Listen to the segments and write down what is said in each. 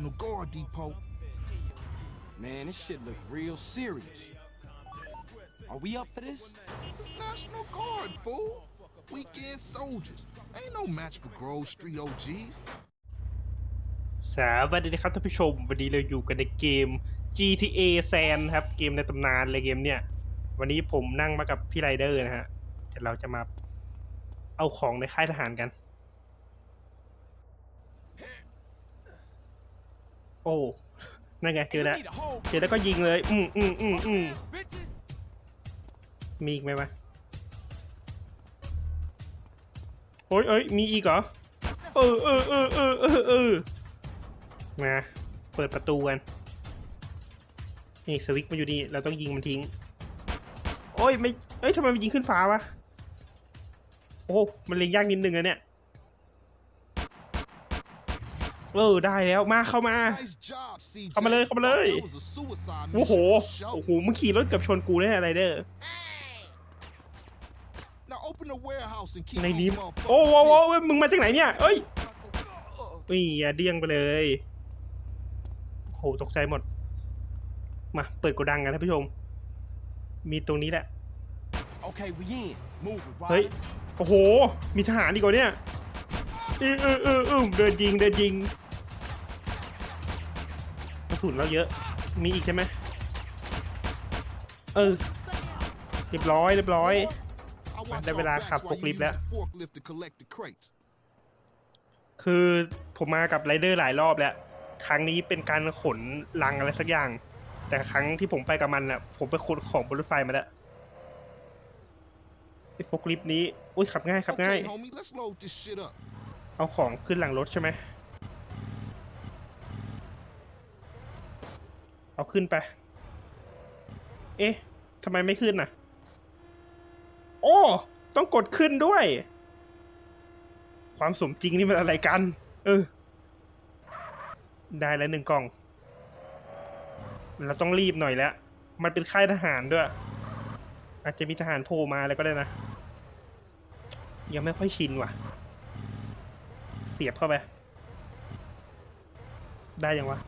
National Guard depot. Man, this shit look real serious. Are we up for this? It's National Guard, fool. Weekend soldiers. Ain't no match for Grove Street OGs. สวัสดีครับท่านผู้ชม วันนี้เราอยู่กันในเกม GTA San ครับ เกมในตำนานเลยเกมเนี่ย วันนี้ผมนั่งมากับพี่ไรเดอร์นะฮะ เดี๋ยวเราจะมาเอาของในค่ายทหารกัน โอ้นั่นไงเจอแล้ว We need a whole เจอแล้วก็ยิงเลย อืมอืมอืมอืม bitches. มีอีกไหมวะโอ้ยเอ้ยมีอีกเหรอ เออเออเออเออเออเออมาเปิดประตูกัน นี่สวิตช์มันอยู่นี่เราต้องยิงมันทิ้ง โอ้ยไม่เอ้ยทำไมมันยิงขึ้นฟ้าวะ โอ้ มันเล็งยากนิดนึงอะเนี่ย เออได้แล้วมาเข้ามา Nice job, CJ. เข้ามาเลยเข้ามาเลย That was a suicide โอ้โห mission for sure. โอ้โหมึงขี่รถเกับชนกูแน่อะไรเด้อ Now open the warehouse and keep ใน those นี้ motherfuckers โอ้โห busy. โอ้โหมึงมาจากไหนเนี่ยเอ้ยนี่อย่าเดี้ยงไปเลยโอ้โหตกใจหมด มาเปิดโกดังกันท่านผู้ชม มีตรงนี้แหละ Okay, we in. Move it, เฮ้ย Ryder. โอ้โห มีทหารดีกว่าเนี่ยเออเออเออเออเดินยิงเดินยิงกระ สุนเราเยอะ มีอีกใช่ไหมเออเรียบร้อยเรียบร้อย I watch ได้เวลา our backs ขับ while ฟก you ลิฟต์ use แล้ว the forklift to collect the crates. คือผมมากับไรเดอร์หลายรอบแล้ว ครั้งนี้เป็นการขนลังอะไรสักอย่าง แต่ครั้งที่ผมไปกับมันน่ะ ผมไปขนของบนรถไฟมาแล้วไอ้พวกลิฟต์นี้ อุ้ยขับง่ายขับง่าย Okay, homie, let's load this shit up. เอาของขึ้นหลังรถใช่ไหม เอาขึ้นไป เอ๊ะทำไมไม่ขึ้นน่ะ โอ้ ต้องกดขึ้นด้วย ความสมจริงนี่มันอะไรกัน เออ ได้แล้วหนึ่งกล่อง เราต้องรีบหน่อยแล้ว มันเป็นค่ายทหารด้วย อาจจะมีทหารโผล่มาอะไรก็ได้นะ ยังไม่ค่อยชินว่ะ เสียบเข้าไป ได้ยังวะ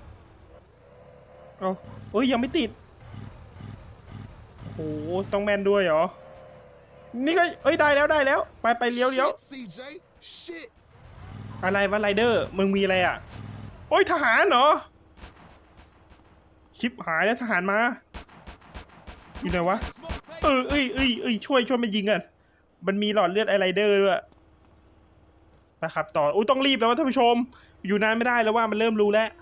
เอาเอ้ยยังไม่ติดโอ้โหต้องแม่นด้วยเหรอ นี่ก็เอ้ยได้แล้วได้แล้ว ไปไปเลี้ยวเลี้ยว Shit, CJ. Shit. อะไรวะไรเดอร์มึงมีอะไรอะ โอ้ยทหารเหรอชิปหายแล้วทหารมา อยู่ไหนวะ Smoke, baby. เออเอ้ยเอ้ยเอ้ยช่วยช่วยมายิงกัน มันมีหลอดเลือดไอไรเดอร์ด้วยนะครับต่ออุ้ยต้องรีบแล้ววะท่านผู้ชม อยู่นานไม่ได้แล้วว่ามันเริ่มรู้แล้วโ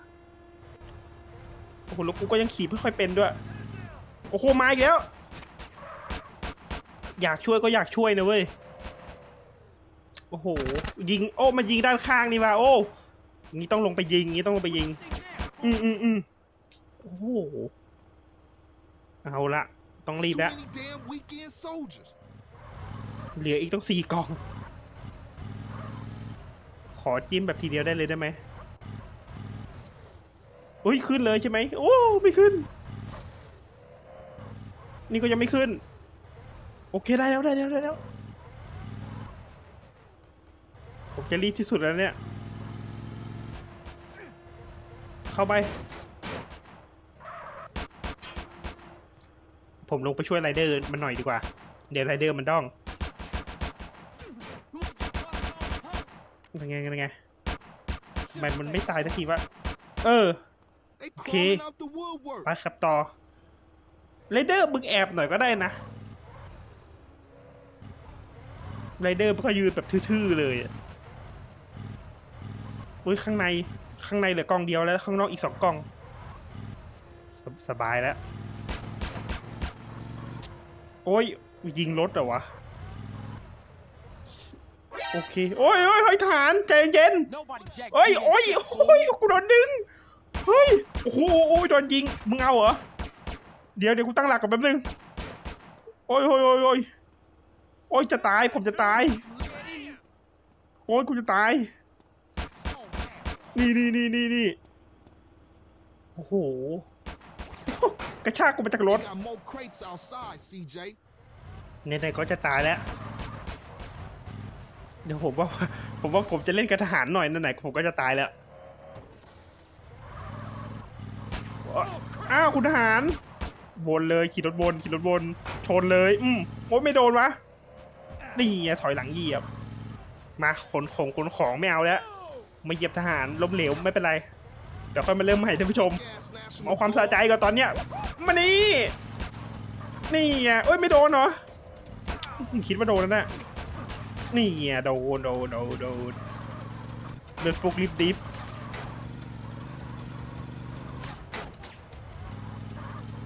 อ้โหแล้วกูก็ยังขี่ไม่ค่อยเป็นด้วย โอ้โหมาอีกแล้ว อยากช่วยก็อยากช่วยนะเว้ย โอ้โห ยิง โอ้มายิงด้านข้างนี่ว่ะโอ้งี้ต้องลงไปยิงงี้ต้องลงไปยิง อืมอืมอืมโอ้โห เอาละ ต้องรีบ Too แล้ว many damn weekend soldiers. เหลืออีกต้องสี่กล่อง ขอจิ้มแบบทีเดียวได้เลยได้ไหม อุ้ยขึ้นเลยใช่ไหมโอ้ไม่ขึ้น นี่ก็ยังไม่ขึ้น โอเคได้แล้วได้แล้วได้แล้วผมจะรีบที่สุดแล้วเนี่ย เข้าไป ผมลงไปช่วยไรเดอร์มันหน่อยดีกว่า เดี๋ยวไรเดอร์มันด้องเป็นไงเป็นไงมันมันไม่ตายสักทีวะ เออ They Okay. crawling out the woodwork. ไปครับต่อไรเดอร์มึงแอบหน่อยก็ได้นะไรเดอร์มันก็ยืนแบบทื่อๆเลยอะอุ้ยข้างในข้างในเหลือกล่องเดียวแล้วข้างนอกอีกสองกล่องสบสบายแล้ว โอ้ยยิงรถเหรอวะ โอเค โอ้ยโอ้ยเฮ้ยทหารใจเย็น Nobody jack เอ้ย that โอ้ย shit, โอ้ย fool. กูโดนดึง เฮ้ย โอ้โหโอ้ยโดนยิง มึงเอาเหรอ เดี๋ยวเดี๋ยวกูตั้งหลักก่อนแป๊บนึง โอ้ยโอ้ยโอ้ยโอ้ยโอ้ยจะตาย ผมจะตาย โอ้ยกูจะตาย นี่นี่นี่นี่นี่โอ้โห กระชากกูมาจากรถ They got more crates outside, CJ. ในในๆก็จะตายแล้ว เดี๋ยวผมว่า ผมว่าผมจะเล่นกับทหารหน่อยนั่นไหนผมก็จะตายแล้ว อ้าวคุณทหารวนเลยขี่รถวนขี่รถวนชนเลย อืมโอ้ยไม่โดนวะนี่ถอยหลังเหยียบ มาขนของขนของไม่เอาแล้วมาเหยียบทหารล้มเหลวไม่เป็นไร เดี๋ยวค่อยมาเริ่มใหม่ท่านผู้ชมเอาความสะใจก่อนตอนเนี้ยมานี่นี่ไงเอ้ยไม่โดนเหรอคิดว่าโดนแล้วนะนี่ไงโดนโดนโดนโดนเดินฟุกลิฟดิฟ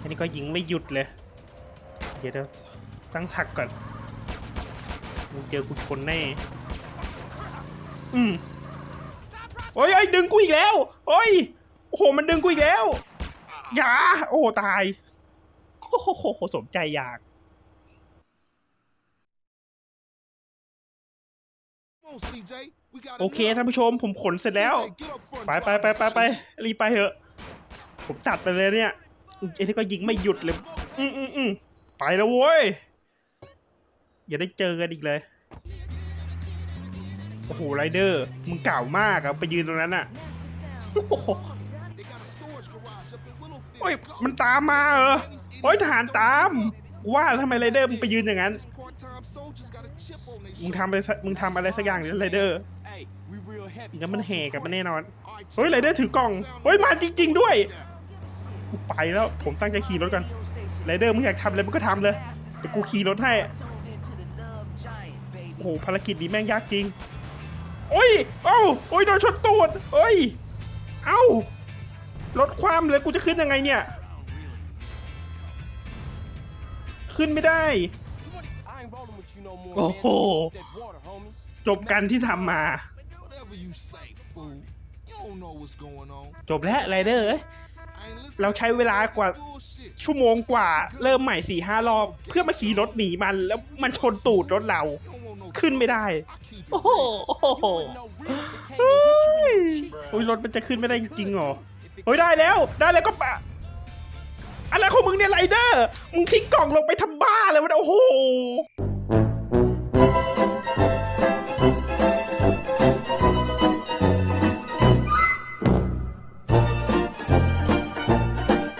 อันนี้ก็ยิงไม่หยุดเลย เดี๋ยวเราตั้งถักก่อนมึงเจอกูชนแน่ อืมโอ้ยโอ้ดึงกูอีกแล้ว โอ้ย โอ้โห มันดึงกูอีกแล้ว อย่า โอ้ตาย โอ้โห สมใจอยาก โอเคท่านผู้ชมผมขนเสร็จแล้ว ไปไปไปไปไปรีไปเถอะ ผมจัดไปเลยเนี่ย ไอ้ที่ก็ยิงไม่หยุดเลย อืมอืมอืมไปแล้วเว้ย อย่าได้เจอกันอีกเลย โอ้โหไรเดอร์ มึงเก่ามากอะไปยืนตรงนั้นอะโอ้โห They got a storage garage up in Willowfield. โอ้ย Go. มันตามมาเหรอ โอ้ยทหารตามกูว่าแล้วทำไมไรเดอร์มึงไปยืนอย่างนั้น These part-time soldiers got a chip on their มึง shoulder. ทำอะไรสักมึงทำอะไรสักอย่างนี่ไรเดอร์ Hey, we real heavy. งั้นมันแห่กลับมาแน่นอน All right, เฮ้ยไรเดอร์ถือกล่อง เฮ้ยมาจริง ๆ ด้วย กูไปแล้ว ผมตั้งใจขี่รถก่อนไรเดอร์มึงอยากทำอะไรมึงก็ทำเลยเดี๋ยวกูขี่รถให้ โอ้โหภารกิจนี้แม่งยากจริง โอ้ย เอ้า โอ้ยโดนชนตูดเอ้ย เอ้ารถความเลยกูจะขึ้นยังไงเนี่ย ขึ้นไม่ได้ I ain't rolling with you no more. Oh. man. That water, homie. จบกันที่ทำมา Whatever you say, fool. You don't know what's going on. จบแล้วไรเดอร์เอ้ย I ain't listening เราใช้เวลากว่า to bullshit. ชั่วโมงกว่า เริ่มใหม่สี่ห้ารอบ เพื่อมาขี่รถหนีมัน แล้วมันชนตูดรถเรา You don't want no ขึ้นไม่ได้ I keep it โอ้โห real. โอ้โห You wouldn't know real if it came and hit you in your เฮ้ย cheek. โอ้ยรถมันจะขึ้นไม่ได้จริงๆเหรอ If it เฮ้ยได้แล้วได้แล้วก็ปะอะไรของมึงเนี่ยไรเดอร์มึงทิ้งกล่องลงไปทำบ้าเลยวะเนี่ยโอ้โห